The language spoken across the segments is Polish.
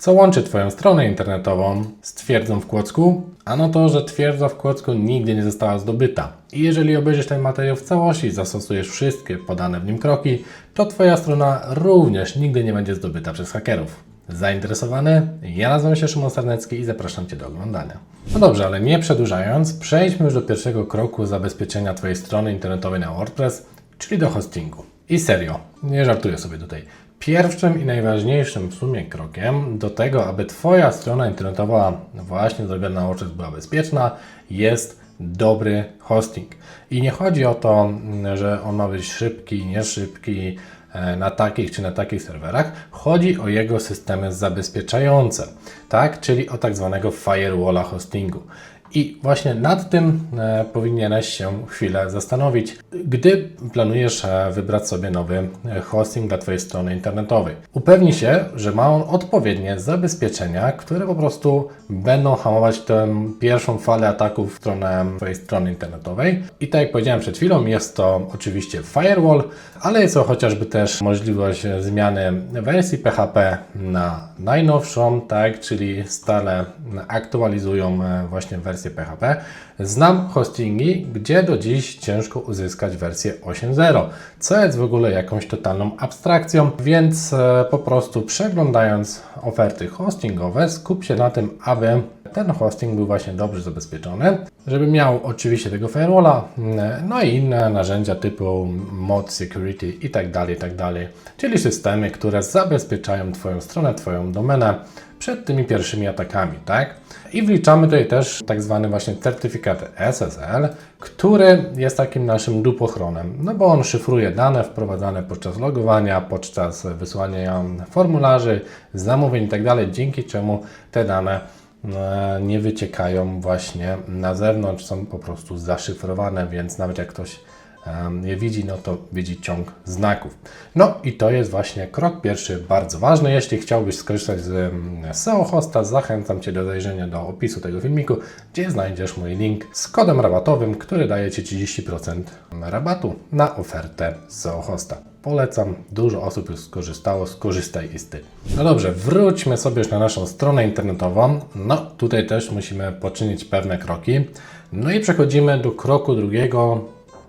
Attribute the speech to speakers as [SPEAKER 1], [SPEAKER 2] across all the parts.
[SPEAKER 1] Co łączy Twoją stronę internetową z twierdzą w Kłodzku? Ano to, że twierdza w Kłodzku nigdy nie została zdobyta. I jeżeli obejrzysz ten materiał w całości i zastosujesz wszystkie podane w nim kroki, to Twoja strona również nigdy nie będzie zdobyta przez hakerów. Zainteresowany? Ja nazywam się Szymon Sarnecki i zapraszam Cię do oglądania. No dobrze, ale nie przedłużając, przejdźmy już do pierwszego kroku zabezpieczenia Twojej strony internetowej na WordPress, czyli do hostingu. I serio, nie żartuję sobie tutaj. Pierwszym i najważniejszym w sumie krokiem do tego, aby Twoja strona internetowa właśnie zrobiona na WordPress była bezpieczna, jest dobry hosting. I nie chodzi o to, że on ma być szybki, nie szybki, e, na takich czy na takich serwerach. Chodzi o jego systemy zabezpieczające, tak? czyli o tak zwanego firewalla hostingu. I właśnie nad tym e, powinieneś się chwilę zastanowić, gdy planujesz e, wybrać sobie nowy e, hosting dla Twojej strony internetowej. Upewnij się, że ma on odpowiednie zabezpieczenia, które po prostu będą hamować tę pierwszą falę ataków w stronę Twojej strony internetowej. I tak jak powiedziałem przed chwilą, jest to oczywiście firewall, ale jest to chociażby też możliwość zmiany wersji PHP na najnowszą, tak, czyli stale aktualizują właśnie wersję PHP. Znam hostingi, gdzie do dziś ciężko uzyskać wersję 8.0, co jest w ogóle jakąś totalną abstrakcją, więc e, po prostu przeglądając oferty hostingowe, skup się na tym, aby ten hosting był właśnie dobrze zabezpieczony, żeby miał oczywiście tego firewalla, mm, no i inne narzędzia typu mod security i tak dalej, tak dalej, czyli systemy, które zabezpieczają Twoją stronę, Twoją domenę przed tymi pierwszymi atakami, tak? I wliczamy tutaj też tak zwany właśnie certyfikat SSL, który jest takim naszym dupochronem, no bo on szyfruje dane wprowadzane podczas logowania, podczas wysyłania formularzy, zamówień itd., dzięki czemu te dane e, nie wyciekają właśnie na zewnątrz, są po prostu zaszyfrowane, więc nawet jak ktoś je widzi, no to widzi ciąg znaków. No i to jest właśnie krok pierwszy bardzo ważny. Jeśli chciałbyś skorzystać z SEO Hosta, zachęcam Cię do zajrzenia do opisu tego filmiku, gdzie znajdziesz mój link z kodem rabatowym, który daje Ci 30% rabatu na ofertę SEO Hosta. Polecam, dużo osób już skorzystało, skorzystaj i z Ty. No dobrze, wróćmy sobie już na naszą stronę internetową. No tutaj też musimy poczynić pewne kroki. No i przechodzimy do kroku drugiego,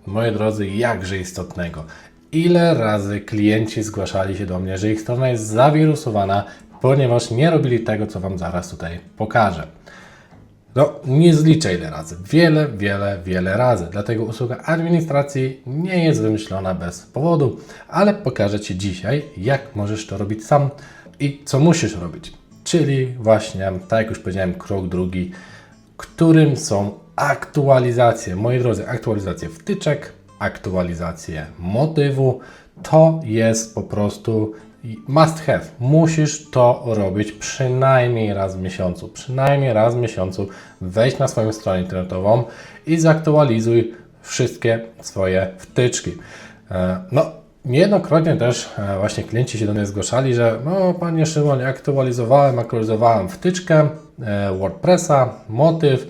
[SPEAKER 1] moi drodzy, jakże istotnego. Ile razy klienci zgłaszali się do mnie, że ich strona jest zawirusowana, ponieważ nie robili tego, co Wam zaraz tutaj pokażę. No, nie zliczę ile razy. Wiele, wiele, wiele razy. Dlatego usługa administracji nie jest wymyślona bez powodu, ale pokażę Ci dzisiaj, jak możesz to robić sam i co musisz robić. Czyli właśnie, tak jak już powiedziałem, krok drugi, którym są aktualizacje. Moi drodzy, aktualizacje wtyczek, aktualizacje motywu. To jest po prostu must have. Musisz to robić przynajmniej raz w miesiącu. Przynajmniej raz w miesiącu wejdź na swoją stronę internetową i zaktualizuj wszystkie swoje wtyczki. E, No, niejednokrotnie też e, właśnie klienci się do mnie zgłaszali, że no Panie Szymon, aktualizowałem, aktualizowałem wtyczkę e, WordPressa, motyw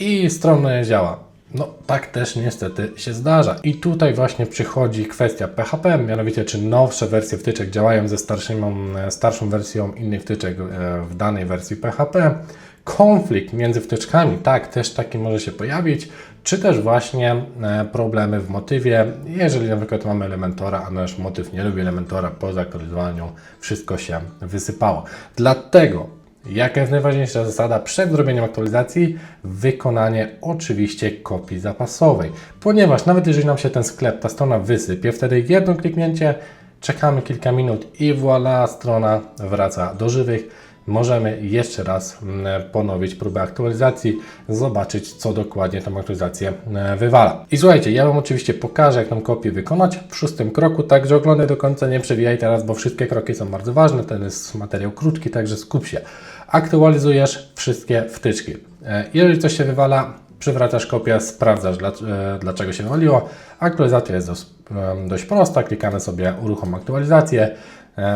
[SPEAKER 1] i strona nie działa. No, tak też niestety się zdarza. I tutaj właśnie przychodzi kwestia PHP, mianowicie czy nowsze wersje wtyczek działają ze starszą, starszą wersją innych wtyczek e, w danej wersji PHP. Konflikt między wtyczkami, tak, też taki może się pojawić, czy też właśnie e, problemy w motywie, jeżeli na przykład mamy Elementora, a nasz motyw nie lubi Elementora, po zaktualizowaniu wszystko się wysypało. Dlatego Jaka jest najważniejsza zasada przed zrobieniem aktualizacji? Wykonanie oczywiście kopii zapasowej. Ponieważ nawet jeżeli nam się ten sklep, ta strona wysypie, wtedy jedno kliknięcie, czekamy kilka minut i voilà, strona wraca do żywych. Możemy jeszcze raz mm, ponowić próbę aktualizacji, zobaczyć co dokładnie tą aktualizację e, wywala. I słuchajcie, ja Wam oczywiście pokażę jak tą kopię wykonać w szóstym kroku, także oglądaj do końca, nie przewijaj teraz, bo wszystkie kroki są bardzo ważne, ten jest materiał krótki, także skup się. Aktualizujesz wszystkie wtyczki. E, Jeżeli coś się wywala, przywracasz kopię, sprawdzasz e, dlaczego się wywaliło. Aktualizacja jest dość prosta, klikamy sobie uruchom aktualizację,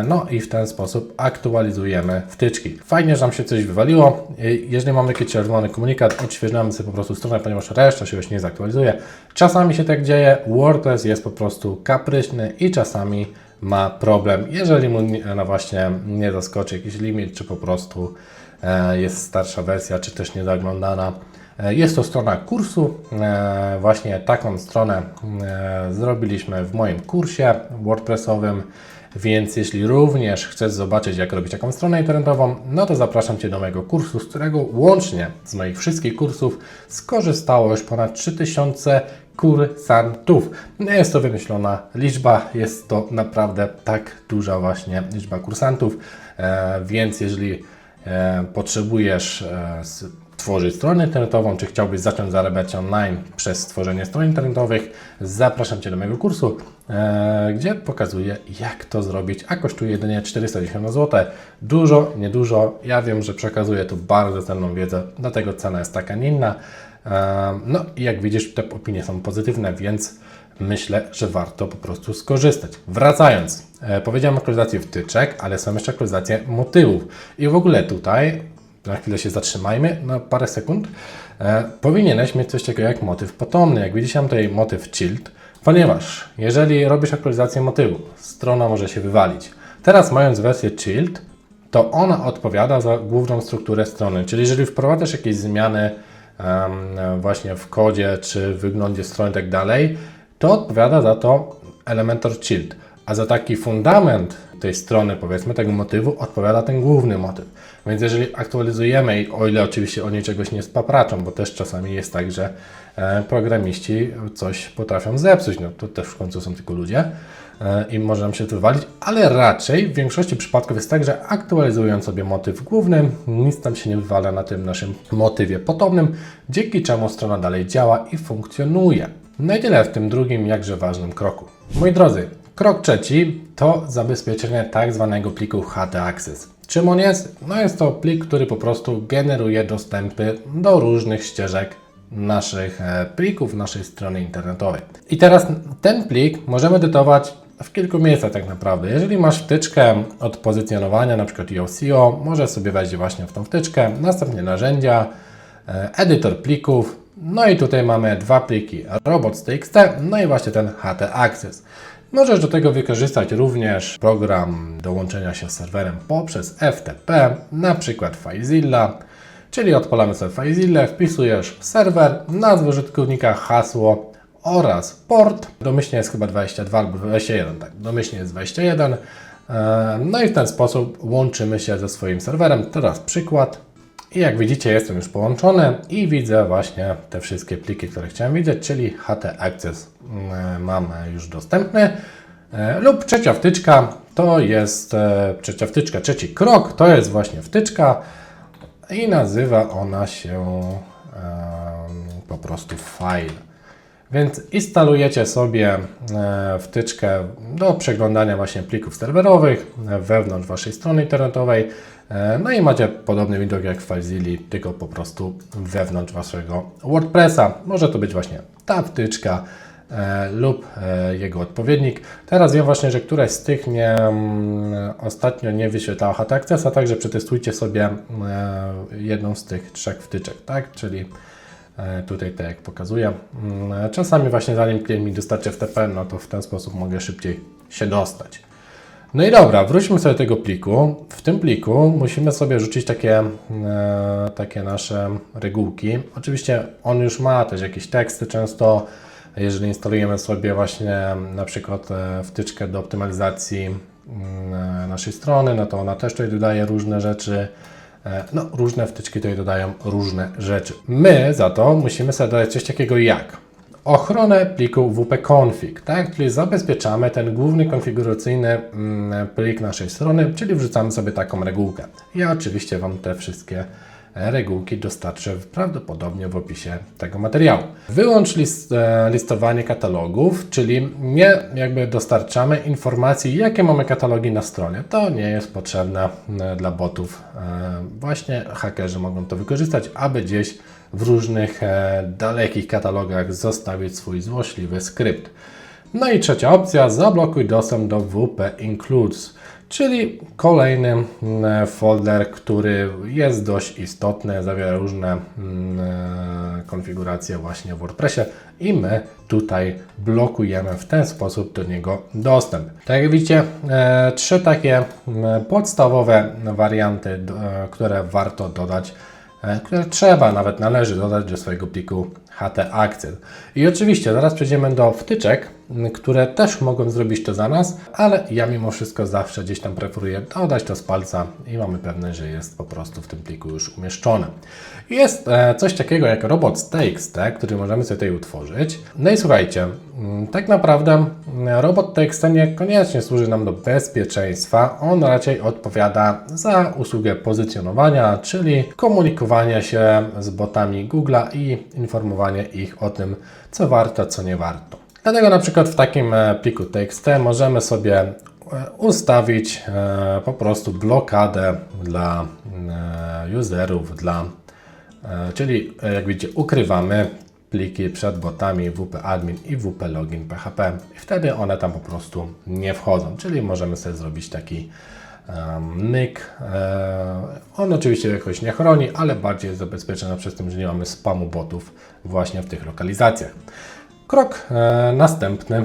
[SPEAKER 1] no i w ten sposób aktualizujemy wtyczki. Fajnie, że nam się coś wywaliło. E, Jeżeli mamy jakiś czerwony komunikat, odświeżamy sobie po prostu stronę, ponieważ reszta się już nie zaktualizuje. Czasami się tak dzieje, WordPress jest po prostu kapryśny i czasami ma problem, jeżeli mu no właśnie nie zaskoczy jakiś limit, czy po prostu e, jest starsza wersja, czy też niezaglądana. E, Jest to strona kursu. E, Właśnie taką stronę e, zrobiliśmy w moim kursie WordPressowym. Więc jeśli również chcesz zobaczyć, jak robić taką stronę internetową, no to zapraszam Cię do mojego kursu, z którego łącznie z moich wszystkich kursów skorzystało już ponad 3000 kursantów. Nie jest to wymyślona liczba, jest to naprawdę tak duża właśnie liczba kursantów, e, więc jeżeli e, potrzebujesz e, tworzyć stronę internetową, czy chciałbyś zacząć zarabiać online przez stworzenie stron internetowych, zapraszam Cię do mojego kursu, e, gdzie pokazuję, jak to zrobić, a kosztuje jedynie 410 zł. Dużo, niedużo. Ja wiem, że przekazuję tu bardzo cenną wiedzę, dlatego cena jest taka, nie inna. E, no i jak widzisz, te opinie są pozytywne, więc myślę, że warto po prostu skorzystać. Wracając, e, powiedziałem o wtyczek, ale są jeszcze aktualizacje motywów. I w ogóle tutaj, na chwilę się zatrzymajmy, na parę sekund, e, powinieneś mieć coś takiego jak motyw potomny. Jak widzisz, mam tutaj motyw Child, ponieważ jeżeli robisz aktualizację motywu, strona może się wywalić. Teraz mając wersję Child, to ona odpowiada za główną strukturę strony. Czyli jeżeli wprowadzasz jakieś zmiany em, właśnie w kodzie czy w wyglądzie strony i tak dalej, to odpowiada za to Elementor Child. A za taki fundament tej strony, powiedzmy, tego motywu, odpowiada ten główny motyw. Więc jeżeli aktualizujemy, i o ile oczywiście oni czegoś nie spapraczą, bo też czasami jest tak, że e, programiści coś potrafią zepsuć, no to też w końcu są tylko ludzie, e, i może nam się to wywalić, ale raczej w większości przypadków jest tak, że aktualizując sobie motyw główny, nic tam się nie wywala na tym naszym motywie potomnym, dzięki czemu strona dalej działa i funkcjonuje. No i tyle w tym drugim, jakże ważnym kroku. Moi drodzy, krok trzeci to zabezpieczenie tak zwanego pliku htaccess. Czym on jest? No jest to plik, który po prostu generuje dostępy do różnych ścieżek naszych e, plików naszej strony internetowej. I teraz ten plik możemy edytować w kilku miejscach tak naprawdę. Jeżeli masz wtyczkę od pozycjonowania, na przykład IOCO, możesz sobie wejść właśnie w tą wtyczkę, następnie narzędzia, e, edytor plików, no i tutaj mamy dwa pliki robots.txt, no i właśnie ten htaccess. Możesz do tego wykorzystać również program do łączenia się z serwerem poprzez FTP, na przykład FileZilla, czyli odpalamy sobie FileZilla, wpisujesz serwer, nazwę użytkownika, hasło oraz port. Domyślnie jest chyba 22 albo 21, tak, domyślnie jest 21. E, No i w ten sposób łączymy się ze swoim serwerem. Teraz przykład. I jak widzicie, jestem już połączony i widzę właśnie te wszystkie pliki, które chciałem widzieć, czyli htaccess mm, mam już dostępny. E, Lub trzecia wtyczka to jest e, trzecia wtyczka, trzeci krok to jest właśnie wtyczka i nazywa ona się po prostu file. Więc instalujecie sobie e, wtyczkę do przeglądania właśnie plików serwerowych wewnątrz waszej strony internetowej. E, No i macie podobny widok jak w FileZilla, tylko po prostu wewnątrz waszego WordPressa. Może to być właśnie ta wtyczka e, lub jego odpowiednik. Teraz wiem właśnie, że któraś z tych mnie mm, ostatnio nie wyświetlała htaccessa, także przetestujcie sobie jedną z tych trzech wtyczek, tak? Czyli Tutaj tak jak pokazuję. Mm, Czasami właśnie zanim klient mi dostarczy FTP, no to w ten sposób mogę szybciej się dostać. No i dobra, wróćmy sobie do tego pliku. W tym pliku musimy sobie rzucić takie, e, takie nasze regułki. Oczywiście on już ma też jakieś teksty często. Jeżeli instalujemy sobie właśnie na przykład e, wtyczkę do optymalizacji mm, e, naszej strony, no to ona też tutaj dodaje różne rzeczy. E, No, różne wtyczki tutaj dodają różne rzeczy. My za to musimy sobie dodać coś takiego jak ochronę pliku wp-config, tak? Czyli zabezpieczamy ten główny konfiguracyjny mm, plik naszej strony, czyli wrzucamy sobie taką regułkę. Ja oczywiście Wam te wszystkie regułki dostarczę prawdopodobnie w opisie tego materiału. Wyłącz list, e, listowanie katalogów, czyli nie jakby dostarczamy informacji, jakie mamy katalogi na stronie. To nie jest potrzebne e, dla botów. E, Właśnie hakerzy mogą to wykorzystać, aby gdzieś w różnych dalekich katalogach zostawić swój złośliwy skrypt. No i trzecia opcja, zablokuj dostęp do WP Includes, czyli kolejny mm, folder, który jest dość istotny, zawiera różne mm, e, konfiguracje właśnie w WordPressie i my tutaj blokujemy w ten sposób do niego dostęp. Tak jak widzicie, e, trzy takie mm, podstawowe warianty, e, które warto dodać które trzeba, nawet należy dodać do swojego pliku HT Access. I oczywiście zaraz przejdziemy do wtyczek, które też mogą zrobić to za nas, ale ja mimo wszystko zawsze gdzieś tam preferuję dodać to z palca i mamy pewność, że jest po prostu w tym pliku już umieszczone. Jest e, coś takiego jak robot.txt, który możemy sobie tutaj utworzyć. No i słuchajcie, m, tak naprawdę m, robot.txt niekoniecznie służy nam do bezpieczeństwa, on raczej odpowiada za usługę pozycjonowania, czyli komunikowanie się z botami Google'a i informowanie ich o tym, co warto, co nie warto. Dlatego na przykład w takim e, pliku TXT możemy sobie e, ustawić e, po prostu blokadę dla userów, dla, czyli jak widzicie ukrywamy pliki przed botami wp-admin i wp-login.php i wtedy one tam po prostu nie wchodzą, czyli możemy sobie zrobić taki myk. On oczywiście jakoś nie chroni, ale bardziej jest zabezpieczony przez tym, że nie mamy spamu botów właśnie w tych lokalizacjach. Krok e, następny.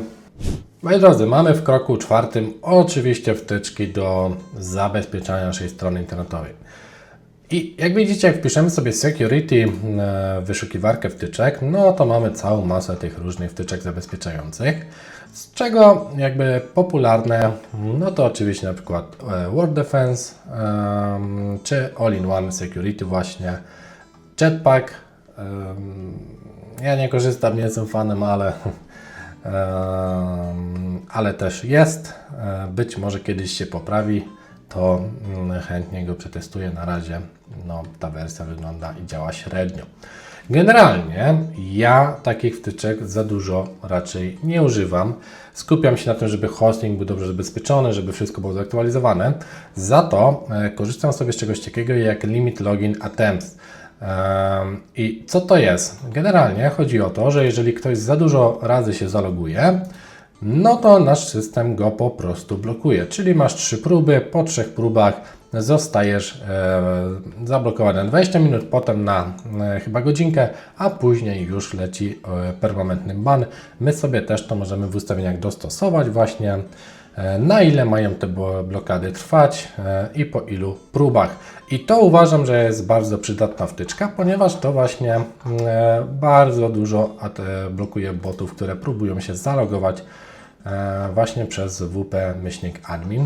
[SPEAKER 1] Moi drodzy, mamy w kroku czwartym oczywiście wtyczki do zabezpieczania naszej strony internetowej. I jak widzicie, jak wpiszemy sobie security e, w wyszukiwarkę wtyczek, no to mamy całą masę tych różnych wtyczek zabezpieczających, z czego jakby popularne, no to oczywiście na przykład e, Word Defense, czy All-in-One Security właśnie, Jetpack, ja nie korzystam, nie jestem fanem, ale, ale też jest, być może kiedyś się poprawi, to mm, chętnie go przetestuję. Na razie no, ta wersja wygląda i działa średnio. Generalnie ja takich wtyczek za dużo raczej nie używam. Skupiam się na tym, żeby hosting był dobrze zabezpieczony, żeby wszystko było zaktualizowane. Za to e, korzystam sobie z czegoś takiego jak Limit Login Attempts. I co to jest? Generalnie chodzi o to, że jeżeli ktoś za dużo razy się zaloguje, no to nasz system go po prostu blokuje. Czyli masz trzy próby, po trzech próbach zostajesz zablokowany na 20 minut, potem na e, chyba godzinkę, a później już leci e, permanentny ban. My sobie też to możemy w ustawieniach dostosować właśnie na ile mają te blo- blokady trwać e, i po ilu próbach. I to uważam, że jest bardzo przydatna wtyczka, ponieważ to właśnie e, bardzo dużo e, blokuje botów, które próbują się zalogować e, właśnie przez wp-admin.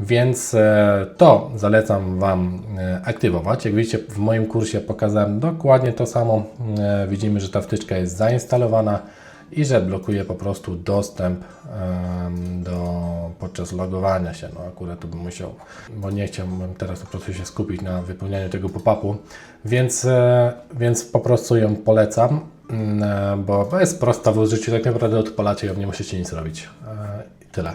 [SPEAKER 1] Więc e, to zalecam Wam e, aktywować. Jak widzicie, w moim kursie pokazałem dokładnie to samo. E, Widzimy, że ta wtyczka jest zainstalowana i że blokuje po prostu dostęp do, podczas logowania się. No akurat tu bym musiał, bo nie chciałbym teraz po prostu się skupić na wypełnianiu tego pop-upu, więc, e, więc po prostu ją polecam, mm, e, bo to jest prosta w użyciu, tak naprawdę odpalacie ją, nie musicie nic robić. E, I tyle.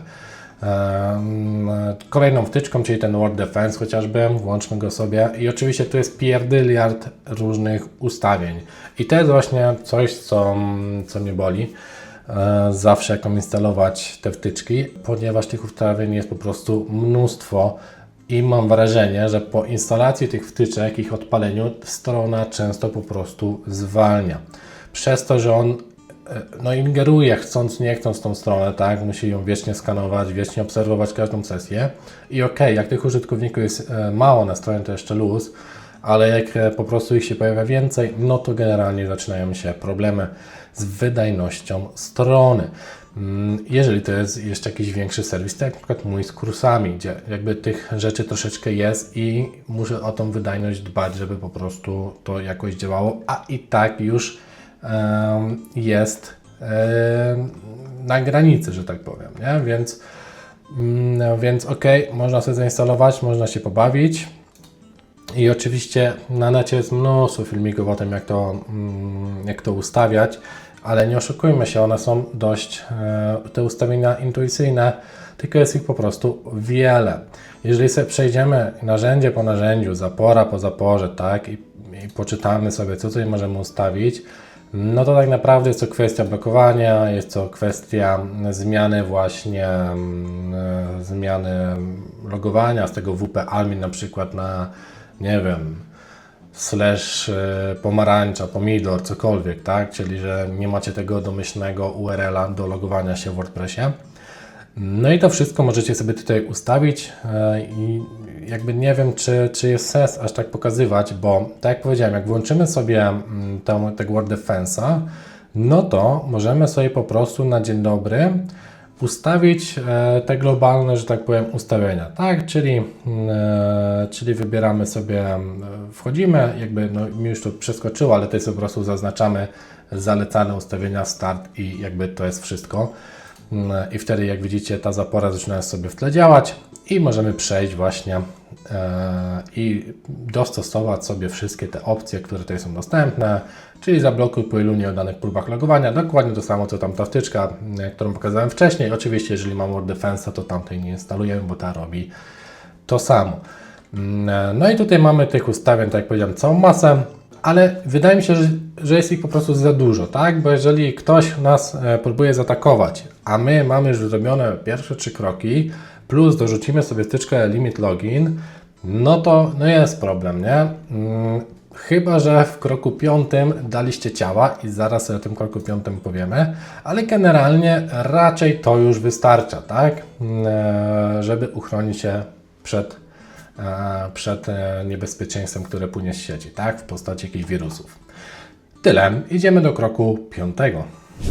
[SPEAKER 1] Kolejną wtyczką, czyli ten Word Defense chociażby, włączmy go sobie. I oczywiście tu jest pierdyliard różnych ustawień. I to jest właśnie coś, co, co mnie boli. E, zawsze jak mam instalować te wtyczki, ponieważ tych ustawień jest po prostu mnóstwo i mam wrażenie, że po instalacji tych wtyczek, ich odpaleniu, strona często po prostu zwalnia. Przez to, że on no, ingeruje chcąc, nie chcąc tą stronę, tak? Musi ją wiecznie skanować, wiecznie obserwować każdą sesję. I okej, jak tych użytkowników jest e, mało na stronie, to jeszcze luz, ale jak e, po prostu ich się pojawia więcej, no to generalnie zaczynają się problemy z wydajnością strony. Mm, Jeżeli to jest jeszcze jakiś większy serwis, tak jak na przykład mój z kursami, gdzie jakby tych rzeczy troszeczkę jest i muszę o tą wydajność dbać, żeby po prostu to jakoś działało, a i tak już jest na granicy, że tak powiem, nie? Więc, mm, no, więc okej, można sobie zainstalować, można się pobawić. I oczywiście na necie jest mnóstwo filmików o tym, jak to, mm, jak to ustawiać, ale nie oszukujmy się, one są dość, e, te ustawienia intuicyjne, tylko jest ich po prostu wiele. Jeżeli sobie przejdziemy narzędzie po narzędziu, zapora po zaporze, tak, i, i poczytamy sobie, co tutaj możemy ustawić, no to tak naprawdę jest to kwestia blokowania, jest to kwestia zmiany właśnie, mm, e, zmiany logowania z tego WP admin na przykład na, nie wiem, slash e, pomarańcza, pomidor, cokolwiek, tak? Czyli, że nie macie tego domyślnego URL-a do logowania się w WordPressie. No i to wszystko możecie sobie tutaj ustawić e, i jakby nie wiem, czy, czy jest sens aż tak pokazywać, bo tak jak powiedziałem, jak włączymy sobie mm, tą, tego Word Defense'a, no to możemy sobie po prostu na dzień dobry ustawić e, te globalne, że tak powiem, ustawienia, tak? Czyli, mm, e, czyli wybieramy sobie, mm, wchodzimy, jakby, no mi już to przeskoczyło, ale tutaj sobie po prostu zaznaczamy zalecane ustawienia, start i jakby to jest wszystko. I wtedy, jak widzicie, ta zapora zaczyna sobie w tle działać i możemy przejść właśnie e, i dostosować sobie wszystkie te opcje, które tutaj są dostępne, czyli zablokuj po ilu nieoddanych próbach logowania, dokładnie to samo, co tam ta wtyczka, e, którą pokazałem wcześniej. Oczywiście, jeżeli mam Word Defensa, to tamtej nie instalujemy, bo ta robi to samo. Mm, e, No i tutaj mamy tych ustawień, tak jak powiedziałem, całą masę ale wydaje mi się, że, że jest ich po prostu za dużo, tak? Bo jeżeli ktoś nas e, próbuje zaatakować, a my mamy już zrobione pierwsze trzy kroki, plus dorzucimy sobie wtyczkę limit login, no to no jest problem, nie? Mm, Chyba, że w kroku piątym daliście ciała i zaraz o tym kroku piątym powiemy, ale generalnie raczej to już wystarcza, tak? Mm, e, Żeby uchronić się przed przed e, niebezpieczeństwem, które płynie z sieci, tak? W postaci jakichś wirusów. Tyle. Idziemy do kroku piątego.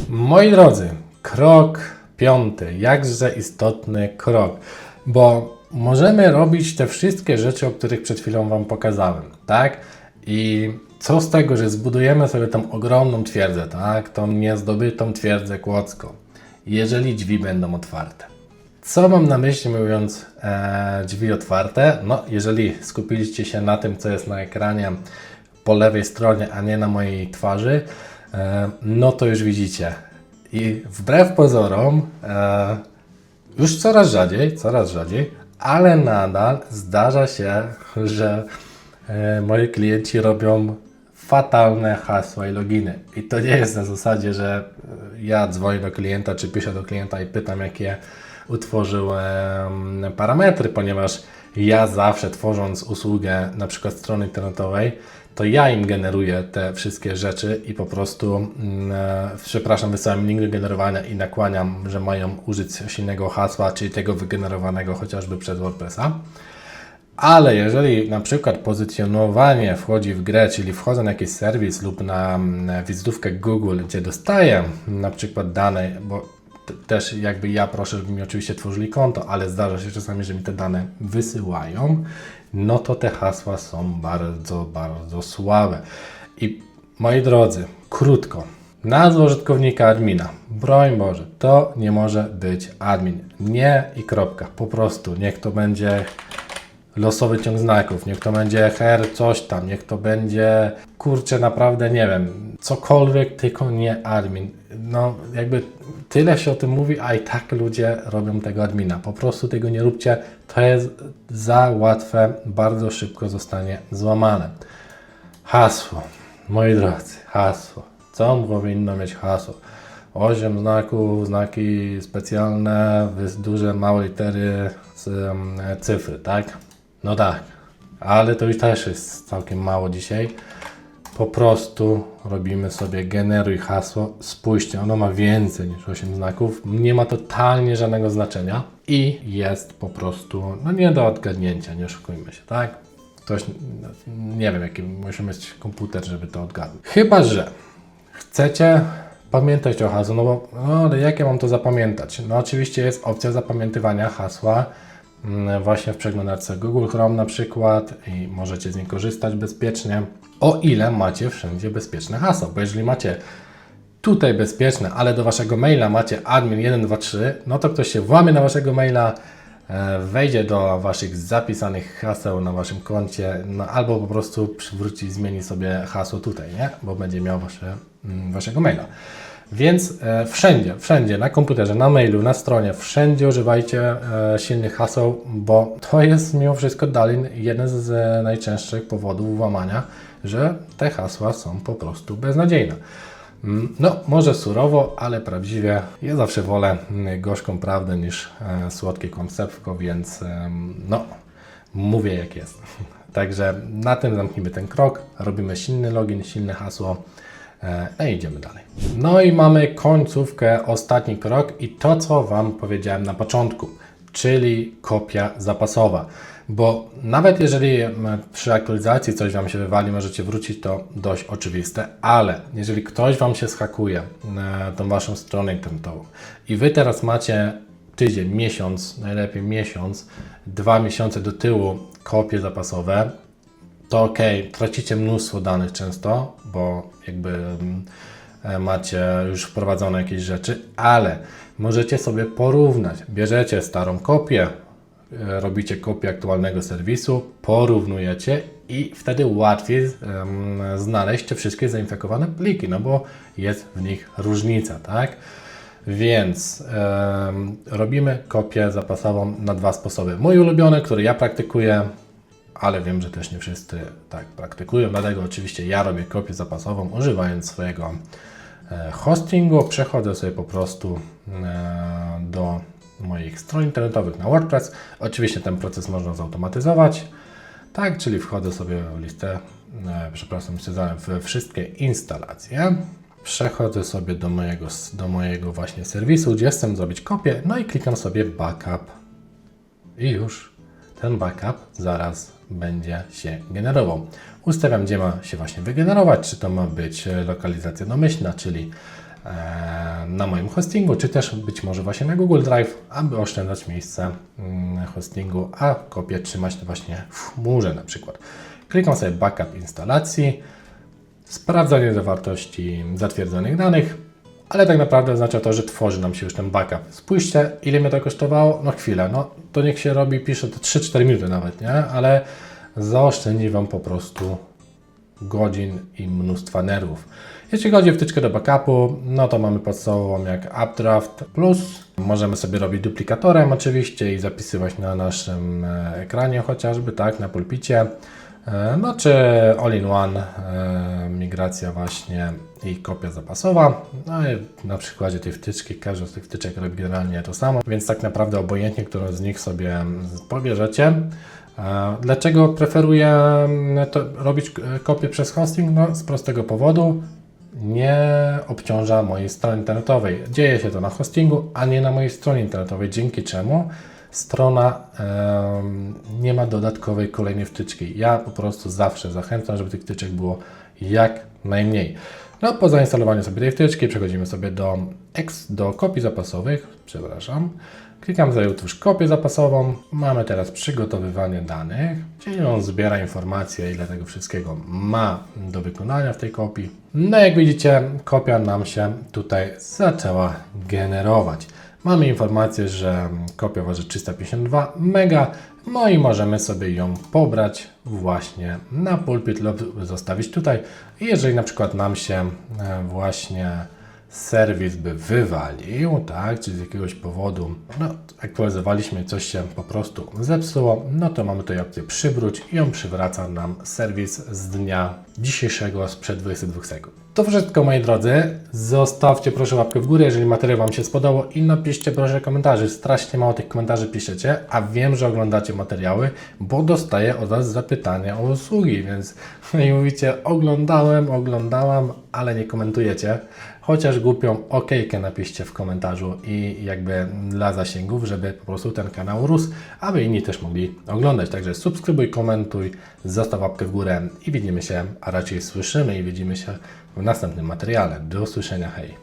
[SPEAKER 1] Moi drodzy, krok piąty. Jakże istotny krok, bo możemy robić te wszystkie rzeczy, o których przed chwilą Wam pokazałem, tak? I co z tego, że zbudujemy sobie tą ogromną twierdzę, tak? Tą niezdobytą twierdzę kłodzką, jeżeli drzwi będą otwarte. Co mam na myśli mówiąc e, drzwi otwarte? No, jeżeli skupiliście się na tym, co jest na ekranie po lewej stronie, a nie na mojej twarzy, e, no to już widzicie. I wbrew pozorom, e, już coraz rzadziej, coraz rzadziej, ale nadal zdarza się, że e, moi klienci robią fatalne hasła i loginy. I to nie jest na zasadzie, że e, ja dzwonię do klienta, czy piszę do klienta i pytam, jakie utworzył em, parametry, ponieważ ja zawsze tworząc usługę, na przykład strony internetowej, to ja im generuję te wszystkie rzeczy i po prostu, e, przepraszam, wysyłam link do generowania i nakłaniam, że mają użyć silnego hasła, czyli tego wygenerowanego chociażby przez WordPressa. Ale jeżeli na przykład pozycjonowanie wchodzi w grę, czyli wchodzę na jakiś serwis lub na mm, wizytówkę Google, gdzie dostaję na przykład dane, bo też jakby ja proszę, żeby mi oczywiście tworzyli konto, ale zdarza się czasami, że mi te dane wysyłają, no to te hasła są bardzo, bardzo słabe. I moi drodzy, krótko. Nazwa użytkownika admina. Broń Boże, to nie może być admin. Nie i kropka. Po prostu niech to będzie losowy ciąg znaków, niech to będzie her coś tam, niech to będzie, kurczę, naprawdę nie wiem, cokolwiek, tylko nie admin. No, jakby tyle się o tym mówi, a i tak ludzie robią tego admina. Po prostu tego nie róbcie, to jest za łatwe, bardzo szybko zostanie złamane. Hasło, moi drodzy, hasło. Co powinno mieć hasło? Osiem znaków, znaki specjalne, duże, małe litery, cyfry, tak? No tak, ale to już też jest całkiem mało dzisiaj. Po prostu robimy sobie generuj hasło. Spójrzcie, ono ma więcej niż 8 znaków. Nie ma totalnie żadnego znaczenia i jest po prostu no nie do odgadnięcia, nie oszukujmy się, tak? Ktoś, nie wiem, jaki musi mieć komputer, żeby to odgadnąć. Chyba, że chcecie pamiętać o hasło, no bo no, ale jak ja mam to zapamiętać? No oczywiście jest opcja zapamiętywania hasła właśnie w przeglądarce Google Chrome na przykład i możecie z niej korzystać bezpiecznie, o ile macie wszędzie bezpieczne hasło, bo jeżeli macie tutaj bezpieczne, ale do waszego maila macie admin123, no to ktoś się włamie na waszego maila, e, wejdzie do waszych zapisanych haseł na waszym koncie, no albo po prostu przywróci, zmieni sobie hasło tutaj, nie? Bo będzie miał wasze, mm, waszego maila. Więc e, wszędzie, wszędzie, na komputerze, na mailu, na stronie, wszędzie używajcie e, silnych haseł, bo to jest mimo wszystko dalej jeden z e, najczęstszych powodów włamania, że te hasła są po prostu beznadziejne. Mm, No, może surowo, ale prawdziwie. Ja zawsze wolę mm, gorzką prawdę niż e, słodkie kłamstewko, więc em, no, mówię jak jest. Także na tym zamknijmy ten krok, robimy silny login, silne hasło. E, No i idziemy dalej. No i mamy końcówkę, ostatni krok i to, co Wam powiedziałem na początku, czyli kopia zapasowa. Bo nawet jeżeli em, przy aktualizacji coś Wam się wywali, możecie wrócić, to dość oczywiste, ale jeżeli ktoś Wam się schakuje na tą Waszą stronę internetową i Wy teraz macie tydzień, miesiąc, najlepiej miesiąc, dwa miesiące do tyłu kopie zapasowe, to ok, tracicie mnóstwo danych często, bo jakby mm, e, macie już wprowadzone jakieś rzeczy, ale możecie sobie porównać. Bierzecie starą kopię, e, robicie kopię aktualnego serwisu, porównujecie i wtedy łatwiej znaleźć te wszystkie zainfekowane pliki, no bo jest w nich różnica, tak? Więc robimy kopię zapasową na dwa sposoby. Mój ulubiony, który ja praktykuję, ale wiem, że też nie wszyscy tak praktykują, dlatego oczywiście ja robię kopię zapasową używając swojego e, hostingu. Przechodzę sobie po prostu e, do moich stron internetowych na WordPress. Oczywiście ten proces można zautomatyzować. Tak, czyli wchodzę sobie w listę, e, przepraszam, wsadzałem w wszystkie instalacje. Przechodzę sobie do mojego, do mojego właśnie serwisu, gdzie chcę zrobić kopię, no i klikam sobie backup. I już ten backup zaraz będzie się generował. Ustawiam, gdzie ma się właśnie wygenerować, czy to ma być e, lokalizacja domyślna, czyli e, na moim hostingu, czy też być może właśnie na Google Drive, aby oszczędzać miejsce mm, hostingu, a kopię trzymać właśnie w chmurze na przykład. Klikam sobie backup instalacji, sprawdzanie zawartości zatwierdzonych danych, ale tak naprawdę oznacza to, że tworzy nam się już ten backup. Spójrzcie, ile mnie to kosztowało? No chwilę, no to niech się robi, pisze to 3-4 minuty nawet, nie? Ale zaoszczędzi Wam po prostu godzin i mnóstwa nerwów. Jeśli chodzi o wtyczkę do backupu, no to mamy podstawową jak Updraft Plus. Możemy sobie robić duplikatorem oczywiście i zapisywać na naszym e, ekranie chociażby, tak, na pulpicie. E, No czy all-in-one, e, migracja właśnie i kopia zapasowa. No i na przykładzie tej wtyczki, każda z tych wtyczek robi generalnie to samo, więc tak naprawdę obojętnie, którą z nich sobie pobierzecie. E, Dlaczego preferuję mm, robić kopię przez hosting? No z prostego powodu. Nie obciąża mojej strony internetowej. Dzieje się to na hostingu, a nie na mojej stronie internetowej, dzięki czemu strona nie ma dodatkowej kolejnej wtyczki. Ja po prostu zawsze zachęcam, żeby tych wtyczek było jak najmniej. No, po zainstalowaniu sobie tej wtyczki przechodzimy sobie do, ex, do kopii zapasowych, przepraszam. Klikam sobie utwórz kopię zapasową. Mamy teraz przygotowywanie danych, czyli on zbiera informacje, ile tego wszystkiego ma do wykonania w tej kopii. No, jak widzicie, kopia nam się tutaj zaczęła generować. Mamy informację, że kopia waży 352 MB, no i możemy sobie ją pobrać właśnie na pulpit lub zostawić tutaj. Jeżeli na przykład nam się e, właśnie serwis by wywalił, tak, czy z jakiegoś powodu no, aktualizowaliśmy, coś się po prostu zepsuło, no to mamy tutaj opcję przywróć i on przywraca nam serwis z dnia dzisiejszego sprzed 22 sekund. To wszystko moi drodzy. Zostawcie proszę łapkę w górę, jeżeli materiał Wam się spodobał i napiszcie proszę komentarzy. Strasznie mało tych komentarzy piszecie, a wiem, że oglądacie materiały, bo dostaję od Was zapytania o usługi, więc i mówicie oglądałem, oglądałam, ale nie komentujecie. Chociaż głupią okejkę napiszcie w komentarzu i jakby dla zasięgów, żeby po prostu ten kanał rósł, aby inni też mogli oglądać. Także subskrybuj, komentuj, zostaw łapkę w górę i widzimy się, a raczej słyszymy i widzimy się w następnym materiale. Do usłyszenia, hej!